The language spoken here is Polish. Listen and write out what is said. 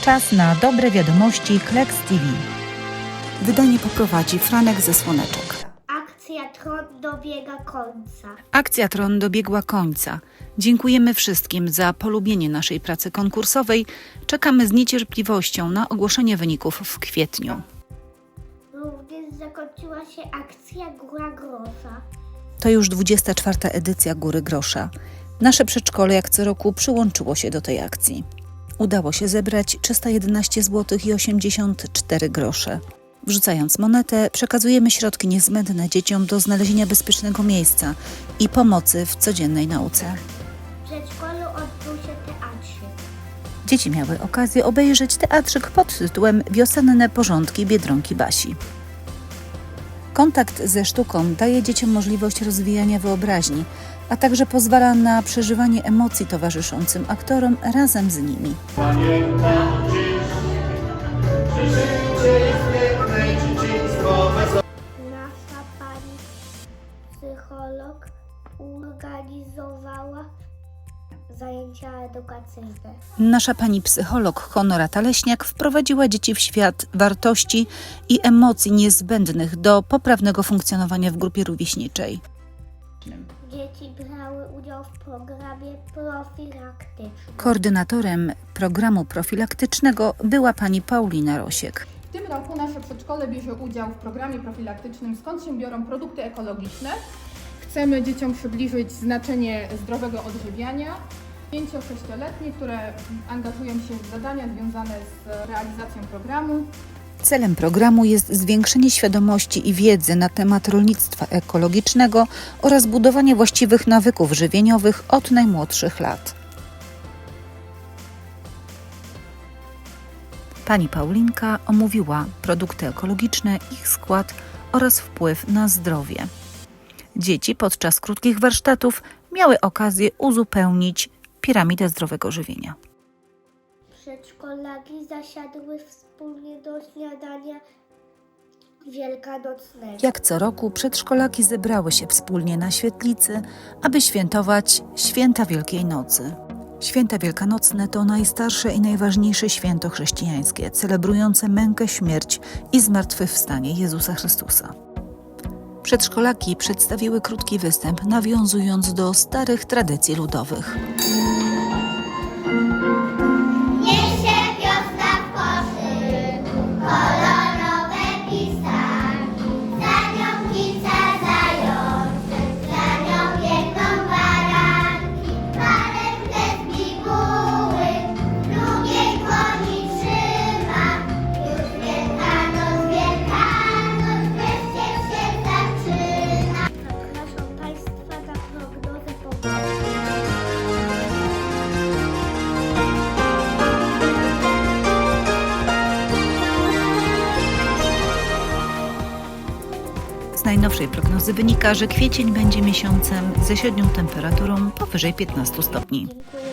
Czas na dobre wiadomości Kleks TV. Wydanie poprowadzi Franek ze Słoneczek. Akcja Tron dobiega końca. Akcja Tron dobiegła końca. Dziękujemy wszystkim za polubienie naszej pracy konkursowej. Czekamy z niecierpliwością na ogłoszenie wyników w kwietniu. Również zakończyła się akcja Góra Grosza. To już 24. edycja Góry Grosza. Nasze przedszkole jak co roku przyłączyło się do tej akcji. Udało się zebrać 311 zł i 84 grosze. Wrzucając monetę, przekazujemy środki niezbędne dzieciom do znalezienia bezpiecznego miejsca i pomocy w codziennej nauce. W przedszkolu odbył się teatrzyk. Dzieci miały okazję obejrzeć teatrzyk pod tytułem Wiosenne porządki Biedronki Basi. Kontakt ze sztuką daje dzieciom możliwość rozwijania wyobraźni, a także pozwala na przeżywanie emocji towarzyszącym aktorom razem z nimi. Nasza pani psycholog organizowała zajęcia edukacyjne. Nasza pani psycholog Honorata Leśniak wprowadziła dzieci w świat wartości i emocji niezbędnych do poprawnego funkcjonowania w grupie rówieśniczej. Dzieci brały udział w programie profilaktycznym. Koordynatorem programu profilaktycznego była pani Paulina Rosiek. W tym roku nasze przedszkole bierze udział w programie profilaktycznym Skąd się biorą produkty ekologiczne. Chcemy dzieciom przybliżyć znaczenie zdrowego odżywiania. 5-6-letnie, które angażują się w zadania związane z realizacją programu. Celem programu jest zwiększenie świadomości i wiedzy na temat rolnictwa ekologicznego oraz budowanie właściwych nawyków żywieniowych od najmłodszych lat. Pani Paulinka omówiła produkty ekologiczne, ich skład oraz wpływ na zdrowie. Dzieci podczas krótkich warsztatów miały okazję uzupełnić piramidę zdrowego żywienia. Przedszkolaki zasiadły wspólnie do śniadania wielkanocnego. Jak co roku przedszkolaki zebrały się wspólnie na świetlicy, aby świętować święta Wielkiej Nocy. Święta Wielkanocne to najstarsze i najważniejsze święto chrześcijańskie, celebrujące mękę, śmierć i zmartwychwstanie Jezusa Chrystusa. Przedszkolaki przedstawiły krótki występ, nawiązując do starych tradycji ludowych. najnowszej prognozy wynika, że kwiecień będzie miesiącem ze średnią temperaturą powyżej 15 stopni. Dziękuję